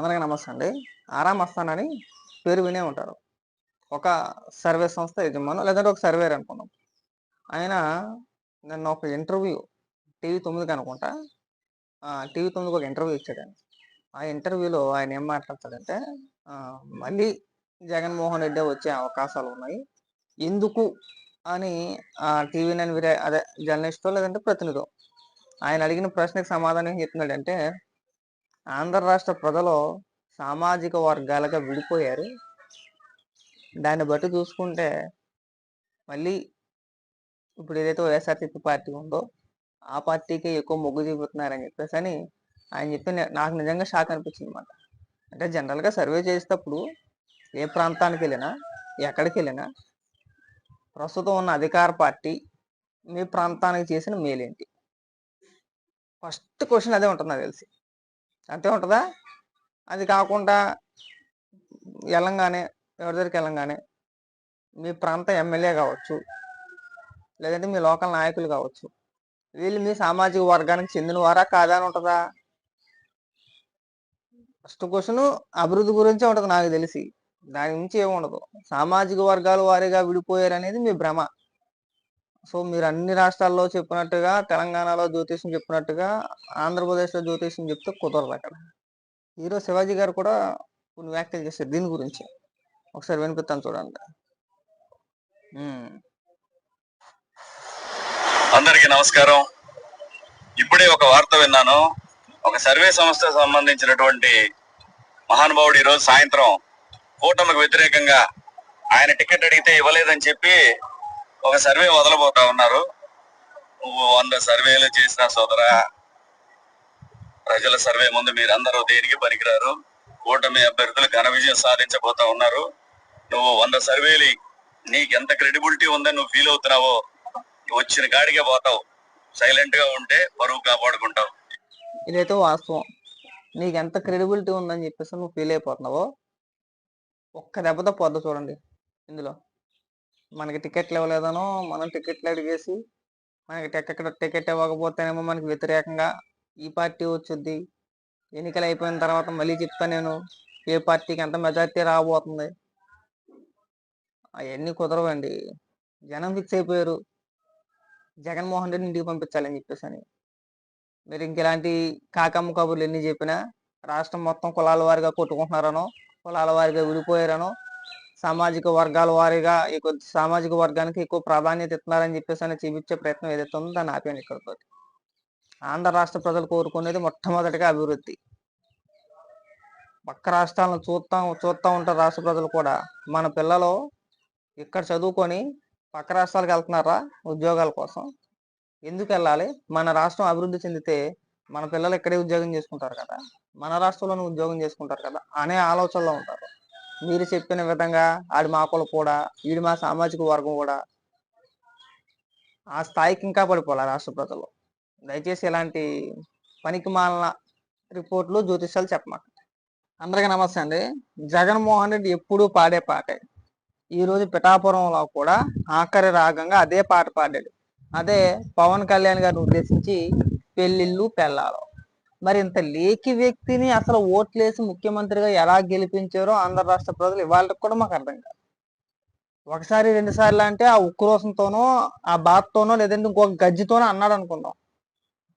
అందరికీ నమస్తే అండి. ఆరామ్ అస్థాన్ అని పేరు వినే ఉంటారు. ఒక సర్వే సంస్థ యజమాను లేదంటే ఒక సర్వేర్ అనుకున్నాం ఆయన నిన్న ఒక ఇంటర్వ్యూ టీవీ తొమ్మిదికి అనుకుంటా. టీవీ తొమ్మిదికి ఒక ఇంటర్వ్యూ ఇచ్చాడు ఆయన. ఆ ఇంటర్వ్యూలో ఆయన ఏం మాట్లాడతాడంటే మళ్ళీ జగన్మోహన్ రెడ్డి వచ్చే అవకాశాలు ఉన్నాయి. ఎందుకు అని ఆ టీవీ నైన్ వీరే అదే జర్నలిస్టో లేదంటే ప్రతినిధో. ఆయన అడిగిన ప్రశ్నకు సమాధానం చెప్తున్నాడంటే ఆంధ్ర రాష్ట్ర ప్రజలు సామాజిక వర్గాలుగా విడిపోయారు. దాన్ని బట్టి చూసుకుంటే మళ్ళీ ఇప్పుడు ఏదైతే వైఎస్ఆర్సీపీ పార్టీ ఉందో ఆ పార్టీకే ఎక్కువ మొగ్గు చూపుతున్నారని చెప్పేసి అని ఆయన చెప్పి నాకు నిజంగా షాక్ అనిపించింది అనమాట అంటే జనరల్గా సర్వే చేసేటప్పుడు ఏ ప్రాంతానికి వెళ్ళినా ఎక్కడికి వెళ్ళినా ప్రస్తుతం ఉన్న అధికార పార్టీ మీ ప్రాంతానికి చేసిన మేలేంటి? ఫస్ట్ క్వశ్చన్ అదే ఉంటుంది నాకు తెలిసి. అంతే ఉంటుందా? అది కాకుండా వెళ్ళంగానే ఎవరి దగ్గరికి వెళ్ళంగానే మీ ప్రాంత ఎమ్మెల్యే కావచ్చు లేదంటే మీ లోకల్ నాయకులు కావచ్చు వీళ్ళు మీ సామాజిక వర్గానికి చెందిన వారా కాదా అని ఉంటుందా? ఫస్ట్ క్వశ్చన్ అభివృద్ధి గురించే ఉంటుంది నాకు తెలిసి. దాని నుంచి ఏమి ఉండదు. సామాజిక వర్గాల వారిగా విడిపోయారు అనేది మీ భ్రమ. సో మీరు అన్ని రాష్ట్రాల్లో చెప్పినట్టుగా తెలంగాణలో జ్యోతిష్యం చెప్పినట్టుగా ఆంధ్రప్రదేశ్లో జ్యోతిష్యం చెప్తే కుదరదు అక్కడ. ఈరోజు శివాజీ గారు కూడా కొన్ని వ్యాఖ్యలు చేశారు దీని గురించి. ఒకసారి వినిపిస్తాను చూడండి. అందరికి అందరికీ నమస్కారం. ఇప్పుడే ఒక వార్త విన్నాను. ఒక సర్వే సంస్థ సంబంధించినటువంటి మహానుభావుడు ఈరోజు రోజు సాయంత్రం కూటమికి వ్యతిరేకంగా ఆయన టికెట్ అడిగితే ఇవ్వలేదని చెప్పి ఒక సర్వే వదలబోతా ఉన్నారు. నువ్వు వంద సర్వేలు చేసిన సోదరా ప్రజల సర్వే ముందు మీరందరూ దేనికి పనికిరారు? కూటమి అభ్యర్థులు ఘన విజయం సాధించబోతా ఉన్నారు. నువ్వు వంద సర్వేలు నీకు ఎంత క్రెడిబిలిటీ ఉందని నువ్వు ఫీల్ అవుతున్నావో వచ్చిన గాడిగా పోతావు. సైలెంట్గా ఉంటే బరువు కాపాడుకుంటావు. ఇదైతే వాస్తవం. నీకు ఎంత క్రెడిబిలిటీ ఉందని చెప్పేసి నువ్వు ఫీల్ అయిపోతున్నావో ఒక్క దెబ్బతో పొద్దు చూడండి. ఇందులో. మనకి టికెట్లు ఇవ్వలేదనో మనం టికెట్లు అడిగేసి మనకి టికెట్ టికెట్ ఇవ్వకపోతేనేమో మనకి వ్యతిరేకంగా ఈ పార్టీ వచ్చుద్ది. ఎన్నికలు అయిపోయిన తర్వాత మళ్ళీ చెప్తా నేను ఏ పార్టీకి ఎంత మెజార్టీ రాబోతుంది? అవన్నీ కుదరవండి. జనం ఫిక్స్ అయిపోయారు. జగన్మోహన్ రెడ్డి ఇంటికి పంపించాలని చెప్పేసి అని. మీరు ఇంక ఇలాంటి కాకమ్మ కబుర్లు ఎన్ని చెప్పినా రాష్ట్రం మొత్తం కులాల వారిగా కొట్టుకుంటున్నారనో కులాల వారిగా విడిపోయారనో సామాజిక వర్గాల వారీగా ఎక్కువ సామాజిక వర్గానికి ఎక్కువ ప్రాధాన్యత ఇస్తున్నారని చెప్పేసి అని చూపించే ప్రయత్నం ఏదైతే ఉందో దాన్ని ఆపేయండి ఇక్కడితో ఆంధ్ర రాష్ట్ర ప్రజలు కోరుకునేది మొట్టమొదటిగా అభివృద్ధి. పక్క రాష్ట్రాలను చూస్తా చూస్తూ ఉంటారు రాష్ట్ర ప్రజలు కూడా మన పిల్లలు ఇక్కడ చదువుకొని పక్క రాష్ట్రాలకు వెళ్తున్నారా ఉద్యోగాల కోసం? ఎందుకు వెళ్ళాలి? మన రాష్ట్రం అభివృద్ధి చెందితే మన పిల్లలు ఇక్కడే ఉద్యోగం చేసుకుంటారు కదా? మన రాష్ట్రంలోనే ఉద్యోగం చేసుకుంటారు కదా? అనే ఆలోచనలో ఉంటారు. మీరు చెప్పిన విధంగా ఆడి మాకులు కూడా వీడి మా సామాజిక వర్గం కూడా ఆ స్థాయికి ఇంకా పడిపోవాలి రాష్ట్ర ప్రజలు. దయచేసి ఇలాంటి పనికి మాలిన రిపోర్ట్లు జ్యోతిష్యాలు చెప్పమాక అందరికీ నమస్తే అండి. జగన్మోహన్ రెడ్డి ఎప్పుడూ పాడే పాటే. ఈరోజు పిఠాపురంలో కూడా ఆఖరి రాగంగా అదే పాట పాడాడు. అదే పవన్ కళ్యాణ్ గారిని ఉద్దేశించి పెళ్ళిళ్ళు పెళ్ళాలో. మరి ఇంత లేకి వ్యక్తిని అసలు ఓట్లేసి ముఖ్యమంత్రిగా ఎలా గెలిపించారో ఆంధ్ర రాష్ట్ర ప్రజలు ఇవాళ కూడా మాకు అర్థం కాదు. ఒకసారి రెండు సార్లు అంటే ఆ ఉక్రోసంతోనో ఆ బాధతోనో లేదంటే ఇంకొక గజ్జితోనో అన్నాడు అనుకుందాం.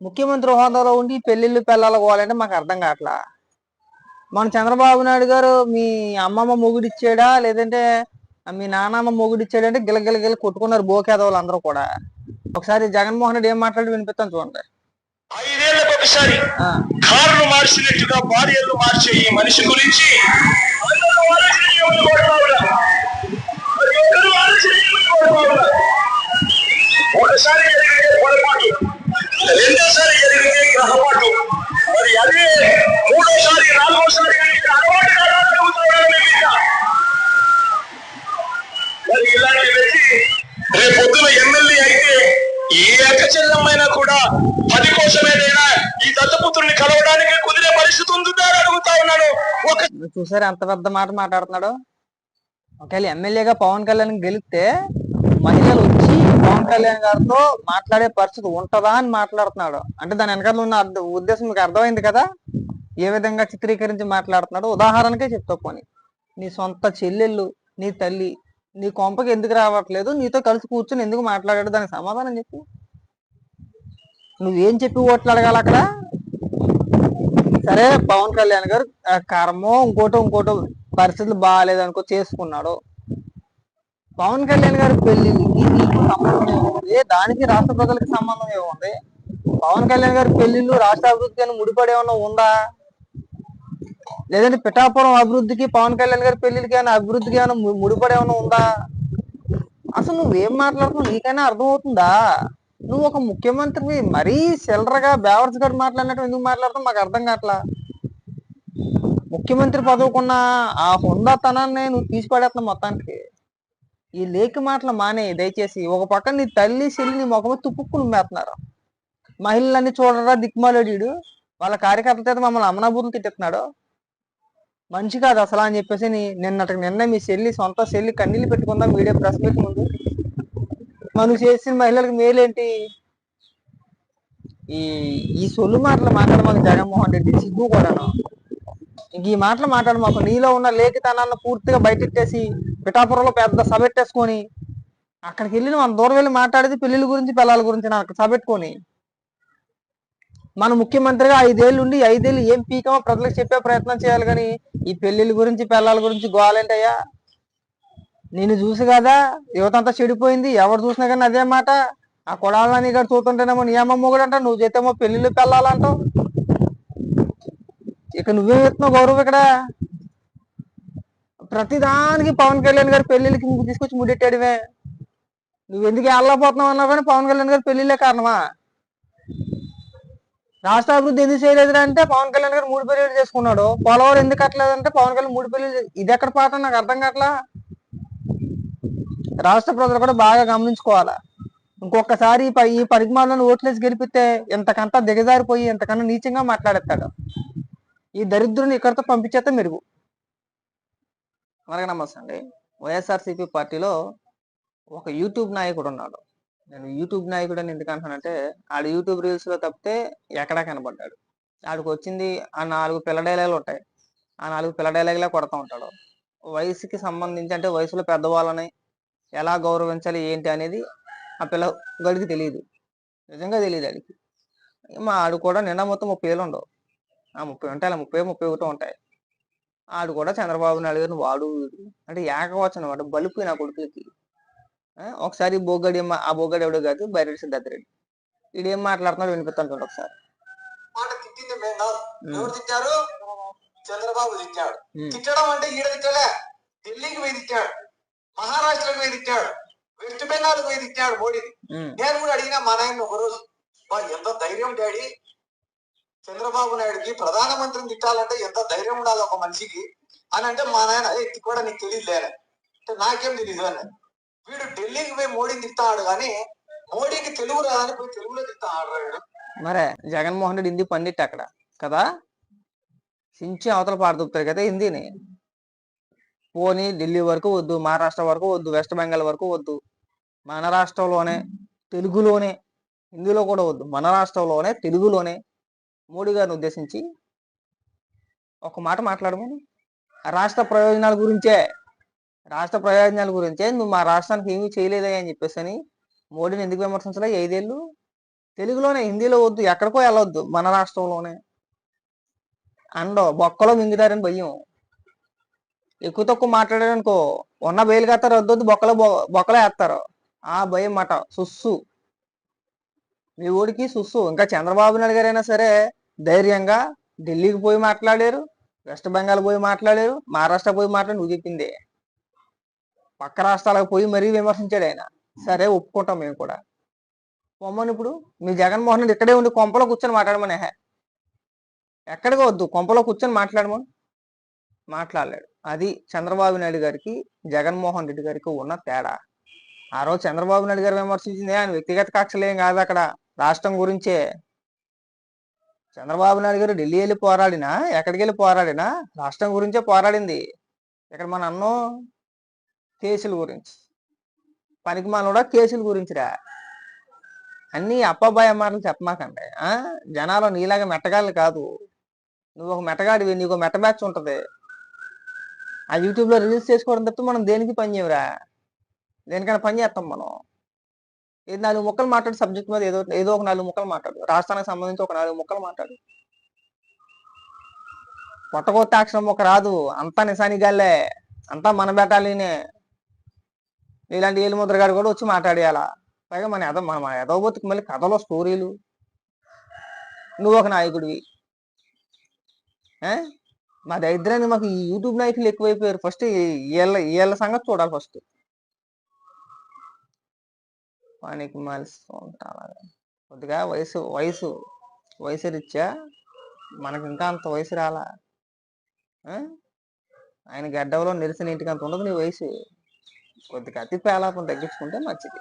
ముఖ్యమంత్రి హోదాలో ఉండి పెళ్ళిళ్ళు పెళ్ళాలు పోవాలంటే మాకు అర్థం కావట్లా? మన చంద్రబాబు నాయుడు గారు మీ అమ్మమ్మ మొగుడిచ్చాడా? లేదంటే మీ నానమ్మ మొగుడిచ్చాడంటే గిలగిలగిల గిల గిల కొట్టుకున్నారు బోకేదవాళ్ళు అందరూ కూడా. ఒకసారి జగన్మోహన్ రెడ్డి ఏం మాట్లాడి వినిపిస్తాను చూడండి. ఐదేళ్ళకు ఒకసారి కార్లు మార్చినట్టుగా భార్యలు మార్చే ఈ మనిషి గురించి? ఒకసారి జరిగితే పొరపాటు రెండోసారి జరిగితే గ్రహపాటు మరి అదే మూడోసారి నాలుగోసారి జరిగితే అలవాటు. మరి ఇలాంటి వ్యక్తి రేపు పొద్దున ఎమ్మెల్యే ఏ అక్క కూడా పది కోసమేదైనా ఈ దత్తపుత్రుని కలవడానికి కుదిరే పరిస్థితి ఉంటుందా అడుగుతా ఉన్నాను. ఒక చూసారు ఎంత పెద్ద మాట మాట్లాడుతున్నాడు? ఒకవేళ ఎమ్మెల్యేగా పవన్ కళ్యాణ్ గెలిస్తే మహిళలు వచ్చి పవన్ కళ్యాణ్ గారితో మాట్లాడే పరిస్థితి ఉంటుందా అని మాట్లాడుతున్నాడు. అంటే దాని వెనకాల ఉన్న ఉద్దేశం మీకు అర్థమైంది కదా? ఏ విధంగా చిత్రీకరించి మాట్లాడుతున్నాడో? ఉదాహరణకే చెప్తా పోని. నీ సొంత చెల్లెళ్ళు నీ తల్లి నీ కొంపకి ఎందుకు రావట్లేదు? నీతో కలిసి కూర్చొని ఎందుకు మాట్లాడాడు? దానికి సమాధానం చెప్పు. నువ్వేం చెప్పి ఓట్లు అడగాలి అక్కడ? సరే పవన్ కళ్యాణ్ గారు కర్మో ఇంకోటో ఇంకోటో పరిస్థితులు బాగాలేదనుకో చేసుకున్నాడు. పవన్ కళ్యాణ్ గారి పెళ్ళికి నీకు సంబంధం ఏముంది? దానికి రాష్ట్ర ప్రజలకు సంబంధం ఏముంది? పవన్ కళ్యాణ్ గారి పెళ్ళిళ్ళు రాష్ట్ర అభివృద్ధి అని ముడిపడి ఏమన్నా ఉందా? లేదంటే పిఠాపురం అభివృద్ధికి పవన్ కళ్యాణ్ గారి పెళ్ళికి ఏమైనా అభివృద్ధికి ఏమైనా ముడిపడి ఏమైనా ఉందా? అసలు నువ్వేం మాట్లాడుతున్నావు? నీకైనా అర్థమవుతుందా? నువ్వు ఒక ముఖ్యమంత్రివి మరీ చిల్లరగా బేవర్స్ గారు మాట్లాడినట్టు ఎందుకు మాట్లాడుతావు మాకు అర్థం కావట్లా. ముఖ్యమంత్రి పదవుకున్న ఆ హుందాతనాన్ని నువ్వు తీసిపడేస్తున్నావు మొత్తానికి. ఈ లేఖ మాటలు మానే దయచేసి. ఒక పక్క నీ తల్లి చెల్లి నీ ముఖం తుప్పుకుని మేస్తున్నారు మహిళలన్నీ చూడరా దిక్కుమాలేడు వాళ్ళ కార్యకర్తల చేత మమ్మల్ని అమనాభూతులు తిట్టేస్తున్నాడు. మంచి కాదు అసలు అని చెప్పేసి నిన్న నిన్న మీ చెల్లి సొంత చెల్లి కన్నీళ్ళు పెట్టుకుందాం మీడియా ప్రెస్ మీట్ ముందు. మనం చేసిన మహిళలకు మేలేంటి? ఈ ఈ సొల్లు మాటలు మాట్లాడమాకు జగన్మోహన్ రెడ్డి సిగ్గు కూడాను? ఇంక ఈ మాటలు మాట్లాడు మాకు నీలో ఉన్న లేఖితనాన్ని పూర్తిగా బయటెట్టేసి పిఠాపురంలో పెద్ద సభెట్టేసుకొని అక్కడికి వెళ్ళి మనం దూరం వెళ్ళి మాట్లాడేది పెళ్ళిళ్ళ గురించి పిల్లల గురించి నాకు సభెట్టుకొని మన ముఖ్యమంత్రిగా ఐదేళ్ళు ఉండి ఐదేళ్ళు ఏం పీకమో ప్రజలకు చెప్పే ప్రయత్నం చేయాలి కానీ ఈ పెళ్ళిళ్ళ గురించి పిల్లల గురించి గోవాలంటయ్యా నేను చూసి కదా యువత అంతా చెడిపోయింది. ఎవరు చూసినా కానీ అదే మాట. ఆ కొడాలని ఇక్కడ చూస్తుంటేనేమో నీ అమ్మ మొగుడు అంటావు నువ్వు చేతేమో పెళ్ళిళ్ళు పెళ్ళాలంటావు. ఇక నువ్వేం చెప్తున్నావు గౌరవ్ ఇక్కడ. ప్రతిదానికి పవన్ కళ్యాణ్ గారి పెళ్ళిళ్ళకి తీసుకొచ్చి ముడెట్టాడివే నువ్వు ఎందుకు వెళ్ళకపోతున్నావు అన్నావు కానీ పవన్ కళ్యాణ్ గారి పెళ్ళిళ్ళే కారణమా? రాష్ట్ర అభివృద్ధి ఎందుకు చేయలేదు అంటే పవన్ కళ్యాణ్ గారు మూడు పెళ్ళి చేసుకున్నాడు. పోలవరం ఎందుకు కట్టలేదంటే పవన్ కళ్యాణ్ మూడు పెళ్ళి ఇది ఎక్కడ పాట? నాకు అర్థం కావట్లా? రాష్ట్ర ప్రజలు కూడా బాగా గమనించుకోవాలా? ఇంకొకసారి ఈ పరిగమాలను పరిమాణాలను ఓట్లేసి గెలిపితే ఇంతకంతా దిగజారిపోయి ఇంతకన్నా నీచంగా మాట్లాడేస్తాడు. ఈ దరిద్రుని ఇక్కడితో పంపించేస్తే మెరుగు. అలాగే నమస్తే అండి. వైఎస్ఆర్సీపీ పార్టీలో ఒక యూట్యూబ్ నాయకుడు ఉన్నాడు. నేను యూట్యూబ్ నాయకుడు అని ఎందుకు అంటానంటే ఆడు యూట్యూబ్ రీల్స్లో తప్పితే ఎక్కడా కనబడ్డాడు ఆడికి వచ్చింది ఆ నాలుగు పిల్ల డైలాగులు ఉంటాయి. ఆ నాలుగు పిల్ల డైలాగులే కొడతా ఉంటాడు. వయసుకి సంబంధించి అంటే వయసులో పెద్దవాళ్ళని ఎలా గౌరవించాలి ఏంటి అనేది ఆ పిల్ల గడికి తెలియదు నిజంగా తెలియదు ఆడికి. మా ఆడు కూడా నిన్న మొత్తం ముప్పై ఏళ్ళు ఉండవు. ఆ ముప్పై ఉంటాయి అలా ముప్పై ముప్పై ఒకటి ఉంటాయి. ఆడు కూడా చంద్రబాబు నాయుడు గారిని వాడు అంటే ఏకవచనం వాడు బలుపు నా కొడుకులకి ఒకసారి బోగడి ఆ బోగడి ఎవడో కాదు బైరెడ్డి సిద్ధార్థ రెడ్డి. ఏం మాట్లాడుతున్నాడు వినిపిస్తాను చూడండి ఒకసారి. మాట తిట్టింది ఎవరు తిట్టారు? చంద్రబాబు తిట్టాడు. తిట్టడం అంటే ఈడ తిట్టలే. ఢిల్లీకి పోయి తిట్టాడు. మహారాష్ట్రకు పోయి తిట్టాడు. వెస్ట్ బెంగాల్ పోయి తిట్టాడు మోడీని నేను కూడా అడిగినా మా నాయన ఒక రోజు "బా, ఎంత ధైర్యం డాడీ? చంద్రబాబు నాయుడుకి ప్రధానమంత్రిని తిట్టాలంటే ఎంత ధైర్యం ఉండాలి ఒక మనిషికి? అని అంటే మా నాయన "ఏ, ఇది కూడా నీకు తెలియదు లేరా అంటే నాకేం తెలియదు అని. వీడు ఢిల్లీకి పోయి మోడీని తిట్టాడు కానీ మోడీకి తెలుగు రాదని పోయి తెలుగులో తిట్టా మరే జగన్మోహన్ రెడ్డి హిందీ పండిట్ అక్కడ కదా? సించి అవతల పాడుతుంటారు కదా హిందీని. పోనీ ఢిల్లీ వరకు వద్దు మహారాష్ట్ర వరకు వద్దు వెస్ట్ బెంగాల్ వరకు వద్దు. మన రాష్ట్రంలోనే తెలుగులోనే హిందీలో కూడా వద్దు. మన రాష్ట్రంలోనే తెలుగులోనే మోడీ గారిని ఉద్దేశించి ఒక మాట మాట్లాడమని? రాష్ట్ర ప్రయోజనాల గురించే. రాష్ట్ర ప్రయోజనాల గురించే. నువ్వు మా రాష్ట్రానికి ఏమీ చేయలేదా అని చెప్పేసి అని మోడీని ఎందుకు విమర్శించలే? ఐదేళ్ళు. తెలుగులోనే హిందీలో వద్దు ఎక్కడికో వెళ్ళొద్దు మన రాష్ట్రంలోనే. అండో బొక్కలో మింగుతారని భయం. ఎక్కువ తక్కువ మాట్లాడారనుకో ఉన్న బయలు కత్తారు వద్దొద్దు బొక్కలో బొ- బొక్కలో వేస్తారు. ఆ భయం మాట సుస్సు. మీ ఊడికి సుస్సు. ఇంకా చంద్రబాబు నాయుడు గారైనా సరే ధైర్యంగా ఢిల్లీకి పోయి మాట్లాడారు వెస్ట్ బెంగాల్ పోయి మాట్లాడారు మహారాష్ట్ర పోయి మాట్లాడి నువ్వు చెప్పిందే. పక్క రాష్ట్రాలకు పోయి మరీ విమర్శించాడు ఆయన. సరే ఒప్పుకుంటాం మేము కూడా. పొమ్మని ఇప్పుడు మీ జగన్మోహన్ రెడ్డి ఇక్కడే ఉండి కొంపలో కూర్చొని మాట్లాడమని హే ఎక్కడికి వద్దు కొంపలో కూర్చొని మాట్లాడమని మాట్లాడలేడు. అది చంద్రబాబు నాయుడు గారికి జగన్మోహన్ రెడ్డి గారికి ఉన్న తేడా. ఆ రోజు చంద్రబాబు నాయుడు గారు విమర్శించింది ఆయన వ్యక్తిగత కక్షలేం కాదు అక్కడ. రాష్ట్రం గురించే. చంద్రబాబు నాయుడు గారు ఢిల్లీ వెళ్ళి పోరాడినా ఎక్కడికి వెళ్ళి పోరాడినా రాష్ట్రం గురించే పోరాడింది. ఇక్కడ మన అన్నో కేసుల గురించి. పనికి కూడా కేసుల గురించిరా. అన్నీ అప్పబాయ మాటలు చెప్పమాకండి. జనాలు నీలాగా మెట్టగాళ్ళు కాదు. నువ్వు ఒక మెట్టగాడివి నీకు మెట్ట బ్యాచ్ ఉంటుంది. ఆ యూట్యూబ్లో రిలీజ్ చేసుకోవడం తప్ప మనం దేనికి పని చేయవురా? దేనికైనా పని చేస్తాం మనం. ఏదో నాలుగు ముక్కలు మాట్లాడు సబ్జెక్ట్ మీద ఏదో ఏదో ఒక నాలుగు ముక్కలు మాట్లాడు. రాష్ట్రానికి సంబంధించి ఒక నాలుగు ముక్కలు మాట్లాడు. పొట్టకొత్త అక్షరం ఒక రాదు. అంతా నిశానిగాలే అంతా మన బెటాలినే ఇలాంటి ఏలిముద్ర గారు కూడా వచ్చి మాట్లాడేయాలా? పైగా మన ఎద మన ఎదవబోతుకు మళ్ళీ కథలో స్టోరీలు. నువ్వు ఒక నాయకుడివి. మా దరిద్రాన్ని మాకు ఈ యూట్యూబ్ నాయకులు ఎక్కువైపోయారు. ఫస్ట్ వీళ్ళ వీళ్ళ సంగతి చూడాలి ఫస్ట్. పనికి మలిసి ఉంటాను కొద్దిగా వయసు వయసు వయసు రీత్యా మనకి ఇంకా అంత వయసు రాలా? ఆయన గడ్డవలో నిరసన ఇంటికి అంత ఉండదు నీ వయసు. కొద్దిగా అతి పేలాపం తగ్గించుకుంటే మంచిది.